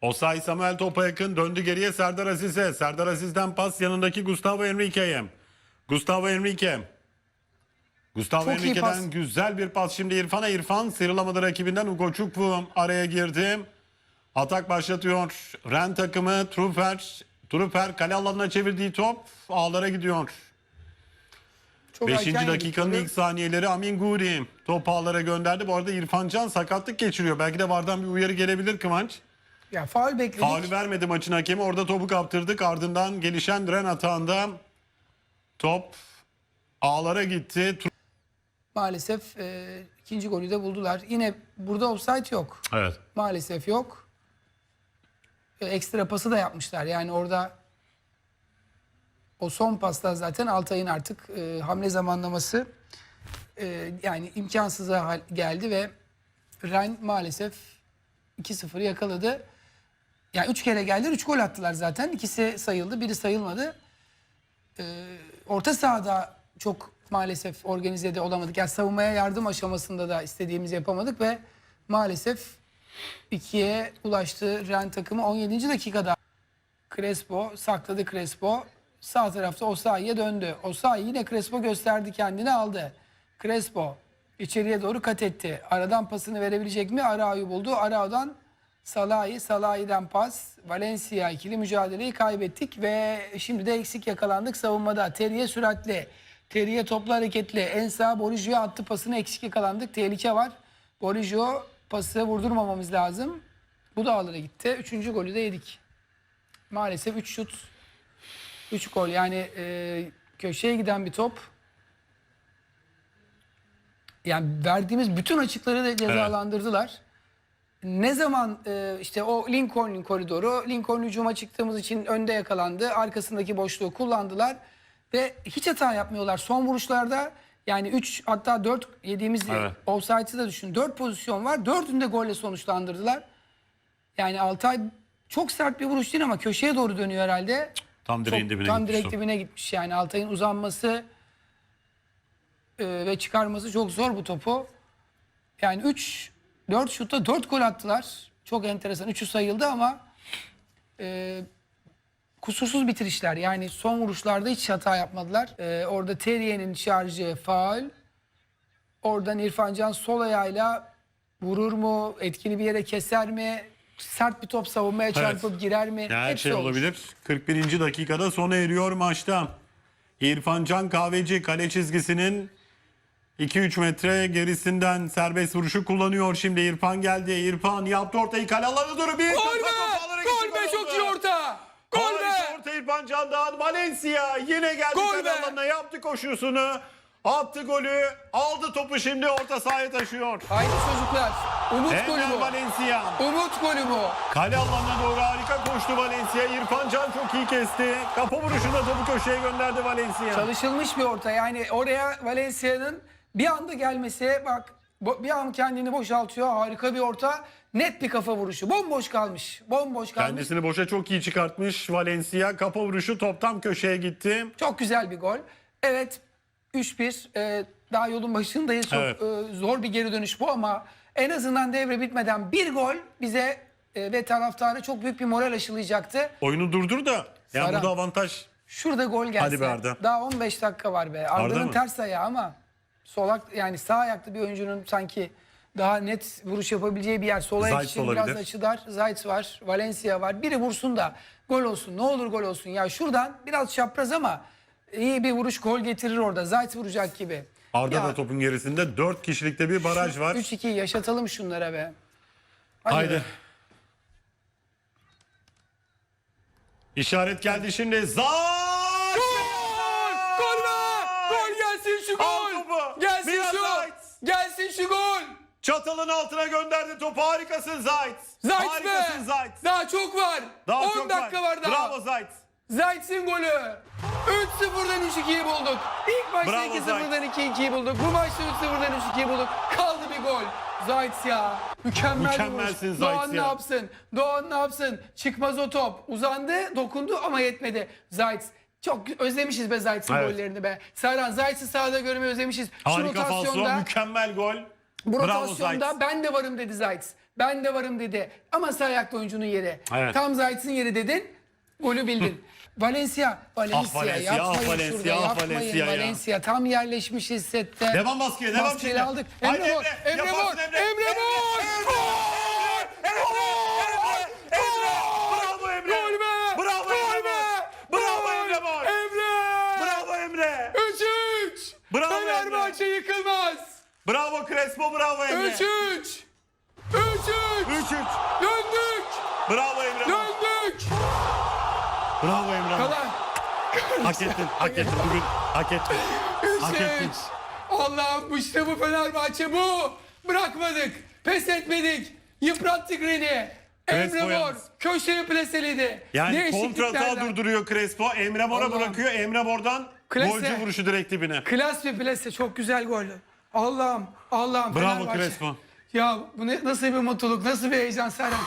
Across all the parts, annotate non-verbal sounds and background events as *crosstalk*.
Osay Samuel topa yakın döndü geriye Serdar Aziz'e. Serdar Aziz'den pas yanındaki Gustavo Henrique'ye. Gustavo Henrique. Gustavo Çok pas. güzel bir pas şimdi İrfan'a. İrfan sıyrılamadı rakibinden. Ugo Çukwu araya girdi. Atak başlatıyor. Ren takımı Trufer. Trufer kale alanına çevirdiği top ağlara gidiyor. Çok 5. erken yedik dakikanın ilk saniyeleri Amin Guri top ağlara gönderdi. Bu arada İrfan Can sakatlık geçiriyor. Belki de vardan bir uyarı gelebilir Kıvanç. Ya faul bekledik. Faulü vermedi maçın hakemi. Orada topu kaptırdık. Ardından gelişen Ren atağında top ağlara gitti. Maalesef e, ikinci golü de buldular. Yine burada offside yok. Evet. Maalesef yok. E, ekstra pası da yapmışlar. Yani orada o son pasta zaten Altay'ın artık e, hamle zamanlaması e, yani imkansıza geldi ve Ren maalesef 2-0'ı yakaladı. Yani 3 kere geldiler 3 gol attılar zaten. İkisi sayıldı biri sayılmadı. E, orta sahada çok maalesef organize de olamadık. Yani savunmaya yardım aşamasında da istediğimizi yapamadık ve maalesef 2'ye ulaştı Ren takımı 17. dakikada. Crespo sakladı Crespo. Sağ tarafta Osayi'ye döndü. Osayi yine Crespo gösterdi kendini aldı. Crespo içeriye doğru kat etti. Aradan pasını verebilecek mi? Arao'yu buldu. Arao'dan Salahi, Salahi'den pas. Valencia ikili mücadeleyi kaybettik ve şimdi de eksik yakalandık savunmada. Teriye süratli. Teriye toplu hareketli. En sağ Borigio attı pasını eksik yakalandık. Tehlike var. Borigio pası vurdurmamamız lazım. Bu da ağlara gitti. Üçüncü golü de yedik. Maalesef 3 şut, 3 gol. Yani e, köşeye giden bir top. Yani verdiğimiz bütün açıkları da cezalandırdılar. Ne zaman e, işte o Lincoln koridoru, Lincoln hücuma çıktığımız için önde yakalandı. Arkasındaki boşluğu kullandılar. Ve hiç hata yapmıyorlar. Son vuruşlarda yani 3 hatta 4 yediğimiz Evet. offside'ı da düşün. 4 pozisyon var. Dördünü de golle sonuçlandırdılar. Yani Altay çok sert bir vuruş değil ama köşeye doğru dönüyor herhalde. Tam direğin Çok- dibine tam gitmiş direkt top. dibine gitmiş yani Altay'ın uzanması e, ve çıkarması çok zor bu topu. Yani 3 4 şutta 4 gol attılar. Çok enteresan. 3'ü sayıldı ama e, kusursuz bitirişler. Yani son vuruşlarda hiç hata yapmadılar. E, orada Terrier'in şarjı faul. Oradan İrfan Can sol ayağıyla vurur mu? Etkili bir yere keser mi? Sert bir top savunmaya çarpıp girer mi? Her Hepsi şey olur. olabilir. 41. dakikada sona eriyor maçta. İrfan Can Kahveci kale çizgisinin 2-3 metre gerisinden serbest vuruşu kullanıyor. Şimdi İrfan geldi. İrfan yaptı ortayı kale alanı doğru bir Gol kafa be! Gol be çok iyi orta! Gol be! orta İrfan Can'dan Valencia yine geldi Gol kale be! alanına yaptı koşusunu. Attı golü. Aldı topu şimdi orta sahaya taşıyor. Haydi çocuklar. Umut golü Hemen bu. Valencia. Umut golü bu. Kale alanına doğru harika koştu Valencia. İrfan Can çok iyi kesti. Kafa vuruşunda topu köşeye gönderdi Valencia. Çalışılmış bir orta. Yani oraya Valencia'nın bir anda gelmesi bak bir an kendini boşaltıyor. Harika bir orta. Net bir kafa vuruşu. Bomboş kalmış. Bomboş kalmış. Kendisini boşa çok iyi çıkartmış Valencia. Kafa vuruşu top tam köşeye gitti. Çok güzel bir gol. Evet 3-1. Ee, daha yolun başındayız. Çok Evet. e, zor bir geri dönüş bu ama en azından devre bitmeden bir gol bize e, ve taraftarı çok büyük bir moral aşılayacaktı. Oyunu durdur da. Ya Saran. burada avantaj. Şurada gol gelse. Hadi be Arda. Daha 15 dakika var be. Arda'nın mı? ters ayağı ama solak yani sağ ayaklı bir oyuncunun sanki daha net vuruş yapabileceği bir yer. Sol ayak Zayt için biraz olabilir. açı dar. Zayt var, Valencia var. Biri vursun da gol olsun. Ne olur gol olsun. Ya şuradan biraz çapraz ama iyi bir vuruş gol getirir orada. Zayt vuracak gibi. Arda Ya, da topun gerisinde 4 kişilikte bir baraj var. 3-2 yaşatalım şunlara be. Hadi Haydi. İşaret geldi şimdi. Zay! Şu gol! Çatalın altına gönderdi topu. Harikasın Zayt. Zayt Harikasın be! Zayt. Daha çok var. Daha 10 çok dakika var, daha. Bravo Zayt. Zayt'sin golü. 3-0'dan 3-2'yi bulduk. İlk maçta Bravo 2-0'dan 2-2'yi bulduk. Bu maçta 3-0'dan 3-2'yi bulduk. Kaldı bir gol. Zayt ya. Mükemmel Mükemmelsin. Zayt Doğan ne ya. yapsın? Doğan ne yapsın? Çıkmaz o top. Uzandı, dokundu ama yetmedi. Zayt. Çok özlemişiz be Zayt'sin Evet. gollerini be. Serhan Zayt'sı sahada görmeyi özlemişiz. Harika falso. Mükemmel gol. bu Bravo rotasyonda Zayt. ben de varım dedi Zayt. Ben de varım dedi. Ama sağ ayaklı oyuncunun yeri. Evet. Tam Zayt'sın yeri dedin. Golü bildin. *laughs* Valencia, Valencia, Ah Valencia, yapmayın ah Valencia, şurada, ah yapmayın Valencia Valencia. ya. Tam yerleşmişiz sette. Devam baskıya devam Maskeyi şimdi. aldık. Haydi Emre Mor, Emre yaparsın Mor, Emre Mor. Bravo Emre. Gol be! Bravo Gol Emre be! Mor. Bravo Gol! Emre. Emre! Bravo Emre. 3-3! Bravo Fenerbahçe yıkılmaz! Bravo Crespo bravo Emre. 3-3! 3-3! 3-3. Döndük! Bravo Emre. Döndük! Bravo Emre. Kalan Hak ettin. Hak ettin bugün. Hak ettin. Hak ettin. 3-3! Allah'ım işte bu Fenerbahçe bu! Bırakmadık, pes etmedik, yıprattık Ren'i. Crespo Emre Mor yalnız. köşeyi plaseledi. Yani Ne kontrata durduruyor Crespo. Emre Mor'a Allah'ım. bırakıyor. Emre Mor'dan Klase. golcü vuruşu direkt dibine. Klas bir plase çok güzel gol. Allah'ım Allah'ım Bravo Fenerbahçe. Crespo. Ya bu ne, nasıl bir mutluluk nasıl bir heyecan Serhan.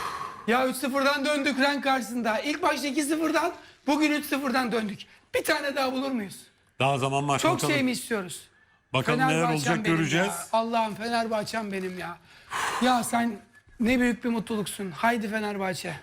Ya 3-0'dan döndük renk karşısında. İlk başta 2-0'dan bugün 3-0'dan döndük. Bir tane daha bulur muyuz? Daha zaman maç Çok bakalım. şey mi istiyoruz? Bakalım neler Fenerbahçem olacak benim göreceğiz. ya. Allah'ım Fenerbahçem benim ya. Ya sen ne büyük bir mutluluksun. Haydi Fenerbahçe.